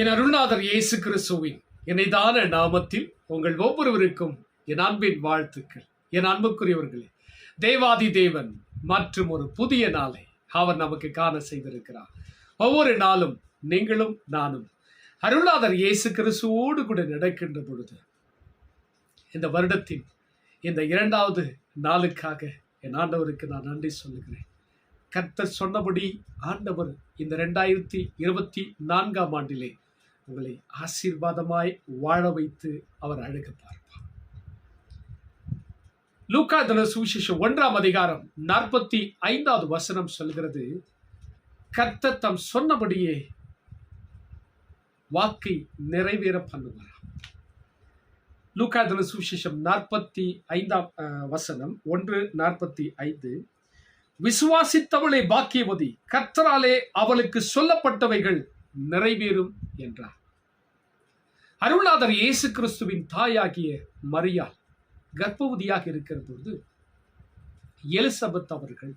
என் அருள்நாதர் இயேசு கிறிஸ்துவின் இணைதான நாமத்தில் உங்கள் ஒவ்வொருவருக்கும் என் அன்பின் வாழ்த்துக்கள். என் அன்புக்குரியவர்களே தேவாதி தேவன் மற்றும் ஒரு புதிய நாளை அவர் நமக்கு காண செய்திருக்கிறார். ஒவ்வொரு நாளும் நீங்களும் நானும் அருள்நாதர் இயேசு கிறிஸ்துவோடு கூட நடக்கின்ற பொழுது இந்த வருடத்தின் இந்த இரண்டாவது நாளுக்காக என் ஆண்டவருக்கு நான் நன்றி சொல்லுகிறேன். கர்த்தர் சொன்னபடி ஆண்டவர் இந்த ரெண்டாயிரத்தி இருபத்தி நான்காம் ஆண்டிலே உங்களை ஆசீர்வாதமாய் வாழ வைத்து அவர் அழகு பார்ப்பார். லூக்கா தன சுவிசேஷம் ஒன்றாம் அதிகாரம் நாற்பத்தி ஐந்தாவது வசனம் சொல்கிறது கர்த்த தம் சொன்னபடியே வாக்கை நிறைவேற பண்ணுவார் லூக்கா தன சுவிசேஷம் நாற்பத்தி ஐந்தாம் வசனம் ஒன்று நாற்பத்தி ஐந்து விசுவாசித்தவளே பாக்கியவதி கர்த்தராலே அவளுக்கு சொல்லப்பட்டவைகள் நிறைவேறும். என்றார். அருள்நாதர் இயேசு கிறிஸ்துவின் தாயாகிய மரியாள் கர்ப்பவதியாக இருக்கிற பொழுது எலிசபெத் அவர்கள்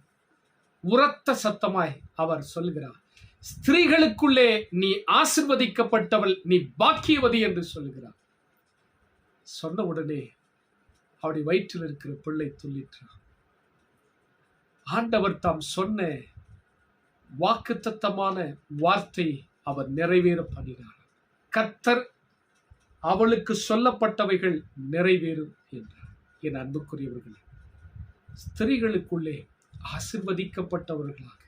உரத்த சத்தமாய் அவர் சொல்கிறார் ஸ்திரீகளுக்குள்ளே நீ ஆசிர்வதிக்கப்பட்டவள் நீ பாக்கியவதி என்று சொல்கிறார் சொன்ன உடனே அவருடைய வயிற்றில் இருக்கிற பிள்ளை துள்ளிட்டார் ஆண்டவர் தாம் சொன்ன வாக்குத்தத்தமான வார்த்தை அவர் நிறைவேற பண்ணினார் கத்தர் அவளுக்கு சொல்லப்பட்டவைகள் நிறைவேறும் என்றார். என் அன்புக்குரியவர்களே ஸ்திரீகளுக்குள்ளே ஆசிர்வதிக்கப்பட்டவர்களாக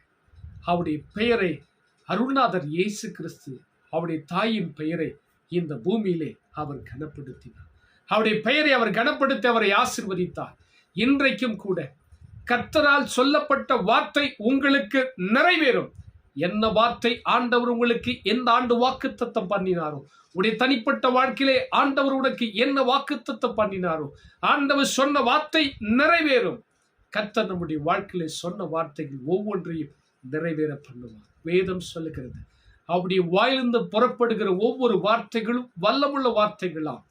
அவருடைய பெயரை அருள்நாதர் இயேசு கிறிஸ்து அவருடைய தாயின் பெயரை இந்த பூமியிலே அவர் கனப்படுத்தினார். அவருடைய பெயரை அவர் கனப்படுத்தி அவரை ஆசிர்வதித்தார். இன்றைக்கும் கூட கத்தரால் சொல்லப்பட்ட வார்த்தை உங்களுக்கு நிறைவேறும். என்ன வார்த்தை ஆண்டவர் உங்களுக்கு எந்த ஆண்டு வாக்குத்தத்தம் பண்ணினாரோ? உடைய தனிப்பட்ட வாழ்க்கையிலே ஆண்டவர் உனக்கு என்ன வாக்குத்தத்தம் பண்ணினாரோ? ஆண்டவர் சொன்ன வார்த்தை நிறைவேறும். கர்த்தர் நம்முடைய வாழ்க்கையிலே சொன்ன வார்த்தைகள் ஒவ்வொன்றையும் நிறைவேற பண்ணுவார். வேதம் சொல்லுகிறது அவருடைய வாயிலிருந்து புறப்படுகிற ஒவ்வொரு வார்த்தைகளும் வல்லமுள்ள வார்த்தைகளாம்.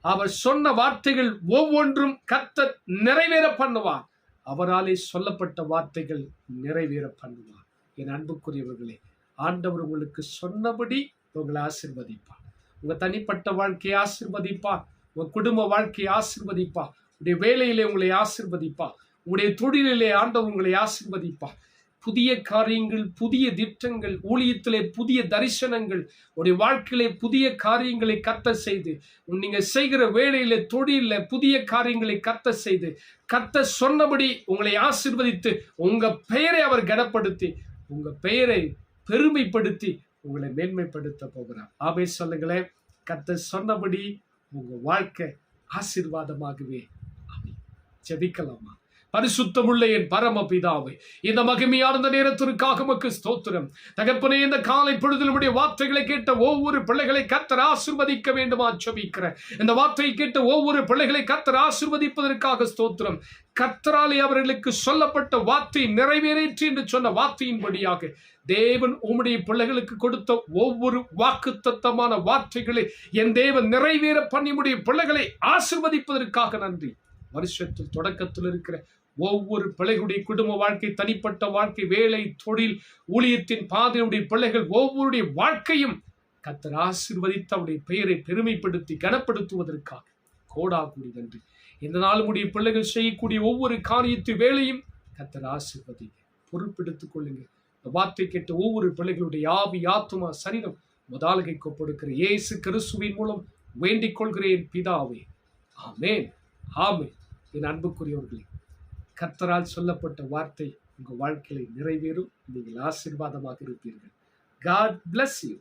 அவர் சொன்ன வார்த்தைகள் ஒவ்வொன்றும் கத்தர் நிறைவேற பண்ணுவார். அவராலே சொல்லப்பட்ட வார்த்தைகள் நிறைவேற பண்ணுவார். என் அன்புக்குரியவர்களே ஆண்டவர் உங்களுக்கு சொன்னபடி உங்களை ஆசிர்வதிப்பார். உங்க தனிப்பட்ட வாழ்க்கையை ஆசிர்வதிப்பா உங்க குடும்ப வாழ்க்கையை ஆசிர்வதிப்பா உடைய வேலையிலே உங்களை ஆசிர்வதிப்பா உங்களுடைய தொழிலிலே ஆண்டவர் உங்களை ஆசிர்வதிப்பா புதிய காரியங்கள் புதிய திட்டங்கள் ஊழியத்திலே புதிய தரிசனங்கள் உடைய வாழ்க்கையிலே புதிய காரியங்களை கத்த செய்து நீங்க செய்கிற வேலையில தொழில புதிய காரியங்களை கத்த செய்து கத்த சொன்னபடி உங்களை ஆசிர்வதித்து உங்க பெயரை அவர் கனப்படுத்தி உங்க பெயரை பெருமைப்படுத்தி உங்களை மேன்மைப்படுத்த போகிறார். ஆமே சொல்லுங்களேன். கத்த சொன்னபடி உங்க வாழ்க்கை ஆசீர்வாதமாகவே அமை ஜெபிக்கலாமா? பரிசுத்தமுள்ள என் பரம பிதாவை இந்த மகிமையார்ந்த நேரத்திற்காக மக்கு ஸ்தோத்திரம். தகப்பனே இந்த காலை பொழுதிலுடைய வார்த்தைகளை கேட்ட ஒவ்வொரு பிள்ளைகளை கத்தர் ஆசிர்வதிக்க வேண்டுமா ஜெபிக்கிறேன் இந்த வார்த்தையை கேட்ட ஒவ்வொரு பிள்ளைகளை கத்தர் ஆசிர்வதிப்பதற்காக ஸ்தோத்திரம். கத்தராலே அவர்களுக்கு சொல்லப்பட்ட வார்த்தை நிறைவேறேற்று என்று சொன்ன வார்த்தையின்படியாக தேவன் உம்முடைய பிள்ளைகளுக்கு கொடுத்த ஒவ்வொரு வாக்குத்தத்தமான வார்த்தைகளை என் தேவன் நிறைவேற பண்ணி முடிய பிள்ளைகளை ஆசிர்வதிப்பதற்காக நன்றி. வருஷத்தில் தொடக்கத்தில் இருக்கிற ஒவ்வொரு பிள்ளைகளுடைய குடும்ப வாழ்க்கை தனிப்பட்ட வாழ்க்கை வேலை தொழில் ஊழியத்தின் பாதையுடைய பிள்ளைகள் ஒவ்வொருடைய வாழ்க்கையும் கத்தர் ஆசிர்வதித்து அவருடைய பெயரை பெருமைப்படுத்தி கனப்படுத்துவதற்காக. கோடா கூடி நன்றி. இந்த நாளுடைய பிள்ளைகள் செய்யக்கூடிய ஒவ்வொரு காரியத்து வேலையும் கத்தர் ஆசிர்வதி பொறுப்பெடுத்துக் கொள்ளுங்க. இந்த வார்த்தை கேட்ட ஒவ்வொரு பிள்ளைகளுடைய ஆவி ஆத்மா சரீரம் முதலாகை கொப்படுக்கிற இயேசு கிறிஸ்துவின் மூலம் வேண்டிக் கொள்கிறேன் பிதாவே. ஆமேன். ஆமேன். என் அன்புக்குரியவர்களே கர்த்தரால் சொல்லப்பட்ட வார்த்தை உங்கள் வாழ்க்கையில நிறைவேறும் நீங்கள் ஆசீர்வாதமாக இருப்பீர்கள். God bless you